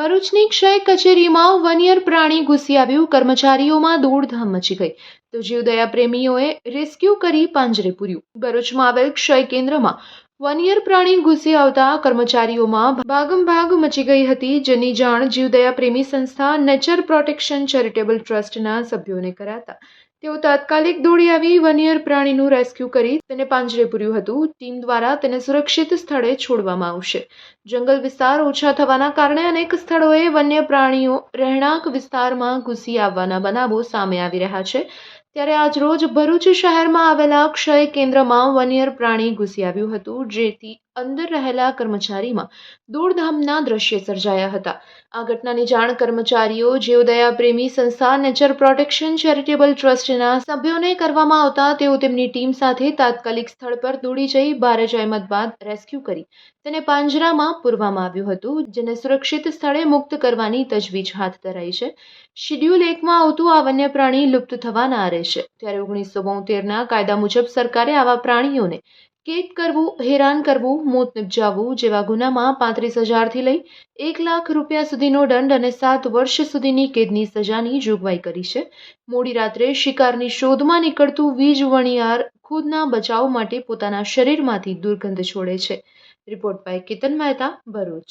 ભરૂચની ક્ષય કચેરીમાં વન્યર પ્રાણી ઘૂસી આવ્યું. કર્મચારીઓમાં દોડધામ મચી ગઈ. તો જીવદયા પ્રેમીઓએ રેસ્ક્યુ કરી પાંજરે પૂર્યું. ભરૂચમાં આવેલ ક્ષય કેન્દ્રમાં વન્યર પ્રાણી ઘૂસી આવતા કર્મચારીઓમાં ભાગમભાગ મચી ગઈ હતી. જેની જાણ જીવદયા પ્રેમી સંસ્થા નેચર પ્રોટેક્શન ચેરિટેબલ ટ્રસ્ટના સભ્યોને કરાતા તેઓ તાત્કાલિક દોડી આવી વન્યર પ્રાણીનું રેસ્ક્યુ કરી તેને પાંજરે પૂર્યું હતું. ટીમ દ્વારા તેને સુરક્ષિત સ્થળે છોડવામાં આવશે. જંગલ વિસ્તાર ઓછા થવાના કારણે અનેક સ્થળોએ વન્ય પ્રાણીઓ રહેણાંક વિસ્તારમાં ઘૂસી આવવાના બનાવો સામે આવી રહ્યા છે. ત્યારે આજરોજ ભરૂચ શહેરમાં આવેલા ક્ષય કેન્દ્રમાં વન્યર પ્રાણી ઘૂસી આવ્યું હતું, જેથી અંદર રહેલા કર્મચારીમાં દોડધામના દ્રશ્ય સર્જાયા હતા. આ ઘટનાની જાણ કર્મચારીઓ, જીવદયા પ્રેમી સંસ્થા, નેચર પ્રોટેક્શન ચેરિટેબલ ટ્રસ્ટના સભ્યોને કરવામાં આવતા તેઓ તેમની ટીમ સાથે તાત્કાલિક સ્થળ પર દોડી જઈ ભારે જહેમત બાદ રેસ્ક્યુ કરી. તેને પાંજરામાં પૂરવામાં આવ્યું હતું, જેને સુરક્ષિત સ્થળે મુક્ત કરવાની તજવીજ હાથ ધરાઈ છે. શિડ્યુલ એકમાં આવતું આ વન્ય પ્રાણી લુપ્ત થવાના આરે છે. ત્યારે ઓગણીસો બોતેરના કાયદા મુજબ સરકારે આવા પ્રાણીઓને કેદ કરવું, હેરાન કરવું, મોત નિપજાવવું જેવા ગુનામાં પાંત્રીસ હજારથી લઈ એક લાખ રૂપિયા સુધીનો દંડ અને સાત વર્ષ સુધીની કેદની સજાની જોગવાઈ કરી છે. મોડી રાત્રે શિકારની શોધમાં નીકળતું વીજ વણિયાર ખુદના બચાવ માટે પોતાના શરીરમાંથી દુર્ગંધ છોડે છે. Report by Ketan Mehta, Bharuch.